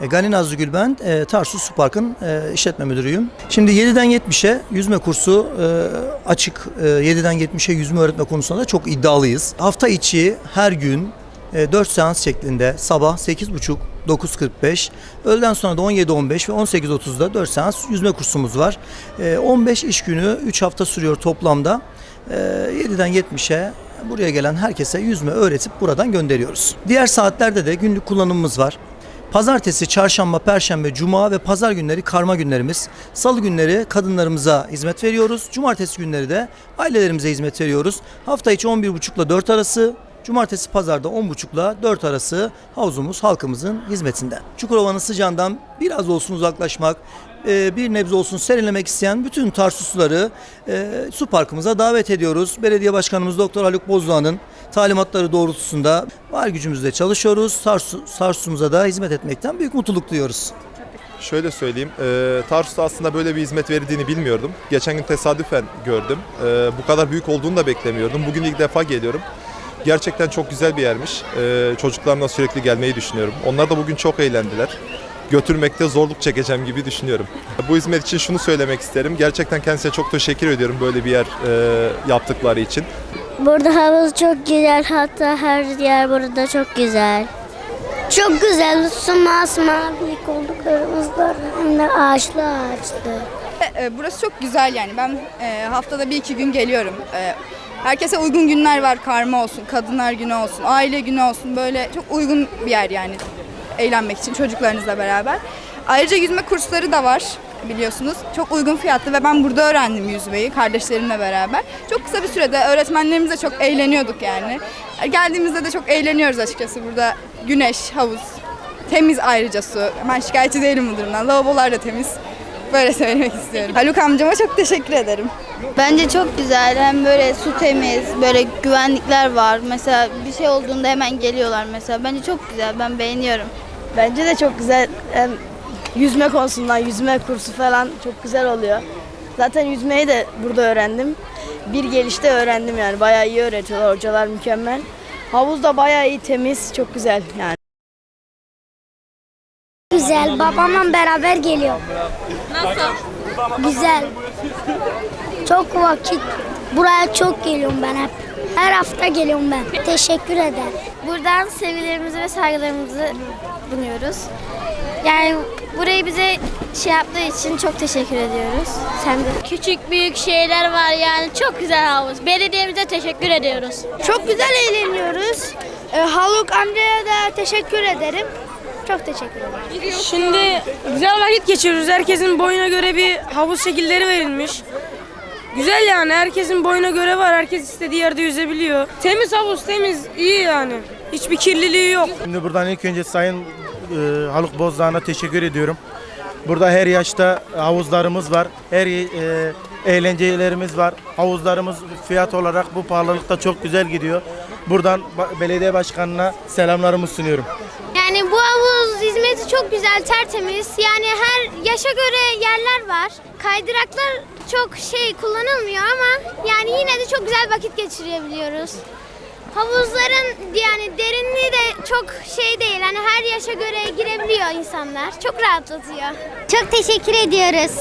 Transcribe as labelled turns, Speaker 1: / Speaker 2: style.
Speaker 1: E, Gani Nazlıgül ben, e, Tarsus Su Park'ın e, işletme müdürüyüm. Şimdi 7'den 70'e yüzme kursu açık. E, 7'den 70'e yüzme öğretme konusunda da çok iddialıyız. Hafta içi her gün e, 4 seans şeklinde sabah 8.30 9.45, öğleden sonra da 17.15 ve 18.30'da 4 seans yüzme kursumuz var. E, 15 iş günü 3 hafta sürüyor toplamda. E, 7'den 70'e buraya gelen herkese yüzme öğretip buradan gönderiyoruz. Diğer saatlerde de günlük kullanımımız var. Pazartesi, çarşamba, perşembe, cuma ve pazar günleri karma günlerimiz. Salı günleri kadınlarımıza hizmet veriyoruz. Cumartesi günleri de ailelerimize hizmet veriyoruz. Hafta içi 11.30 ile 4 arası, cumartesi pazarda 10.30 ile 4 arası havuzumuz halkımızın hizmetinde. Çukurova'nın sıcağından biraz olsun uzaklaşmak, e, bir nebze olsun serinlemek isteyen bütün Tarsusluları e, su parkımıza davet ediyoruz. Belediye Başkanımız Doktor Haluk Bozdoğan'ın talimatları doğrultusunda var gücümüzle çalışıyoruz. Tarsus, Tarsus'umuza da hizmet etmekten büyük mutluluk duyuyoruz.
Speaker 2: Şöyle söyleyeyim, e, Tarsus'ta aslında böyle bir hizmet verildiğini bilmiyordum. Geçen gün tesadüfen gördüm. E, bu kadar büyük olduğunu da beklemiyordum. Bugün ilk defa geliyorum. Gerçekten çok güzel bir yermiş. E, çocuklarımla sürekli gelmeyi düşünüyorum. Onlar da bugün çok eğlendiler. Götürmekte zorluk çekeceğim gibi düşünüyorum. Bu hizmet için şunu söylemek isterim. Gerçekten kendisine çok teşekkür ediyorum böyle bir yer e, yaptıkları için.
Speaker 3: Burada havuz çok güzel hatta her yer burada çok güzel. Çok güzel su masmavi oldu kırmızılar hem de ağaçlı ağaçlı.
Speaker 4: E, Burası çok güzel yani. Ben e, haftada bir iki gün geliyorum. E, herkese uygun günler var. Karma olsun, kadınlar günü olsun, aile günü olsun. Böyle çok uygun bir yer yani eğlenmek için çocuklarınızla beraber. Ayrıca yüzme kursları da var biliyorsunuz. Çok uygun fiyatlı ve ben burada öğrendim yüzmeyi kardeşlerimle beraber. Çok kısa bir sürede öğretmenlerimizle çok eğleniyorduk yani. Geldiğimizde de çok eğleniyoruz açıkçası burada. Güneş, havuz, temiz ayrıca su. Ben şikayetçi değilim bu durumdan. Lavabolar da temiz. Böyle söylemek istiyorum. Haluk amcama çok teşekkür ederim.
Speaker 5: Bence çok güzel. Hem böyle su temiz, böyle güvenlikler var. Mesela bir şey olduğunda hemen geliyorlar mesela. Bence çok güzel. Ben beğeniyorum.
Speaker 6: Bence de çok güzel. Hem yüzme konusundan yüzme kursu falan çok güzel oluyor. Zaten yüzmeyi de burada öğrendim. Bir gelişte öğrendim yani. Bayağı iyi öğretiyorlar. Hocalar mükemmel. Havuz da bayağı iyi, temiz, çok güzel yani.
Speaker 3: Güzel babamla beraber geliyor.
Speaker 7: Nasıl?
Speaker 3: Güzel. Çok vakit. Buraya çok geliyorum ben hep. Her hafta geliyorum ben. Teşekkür ederim.
Speaker 5: Buradan sevgilerimizi ve saygılarımızı bunuyoruz. Yani burayı bize şey yaptığı için çok teşekkür ediyoruz. Sen de.
Speaker 7: Küçük büyük şeyler var yani çok güzel havuz. Belediyemize teşekkür ediyoruz.
Speaker 6: Çok güzel eğleniyoruz. Ee, Haluk amcaya da teşekkür ederim. Çok teşekkür ederim.
Speaker 8: Şimdi güzel vakit geçiriyoruz. Herkesin boyuna göre bir havuz şekilleri verilmiş. Güzel yani herkesin boyuna göre var. Herkes istediği yerde yüzebiliyor. Temiz havuz temiz iyi yani. Hiçbir kirliliği yok.
Speaker 9: Şimdi buradan ilk önce Sayın e, Haluk Bozdağ'ına teşekkür ediyorum. Burada her yaşta havuzlarımız var. Her e, eğlencelerimiz var. Havuzlarımız fiyat olarak bu pahalılıkta çok güzel gidiyor. Buradan belediye başkanına selamlarımı sunuyorum.
Speaker 3: Yani bu havuz hizmeti çok güzel, tertemiz. Yani her yaşa göre yerler var. Kaydıraklar çok şey kullanılmıyor ama yani yine de çok güzel vakit geçirebiliyoruz. Havuzların yani derinliği de çok şey değil. Hani her yaşa göre girebiliyor insanlar. Çok rahatlatıyor. Çok teşekkür ediyoruz.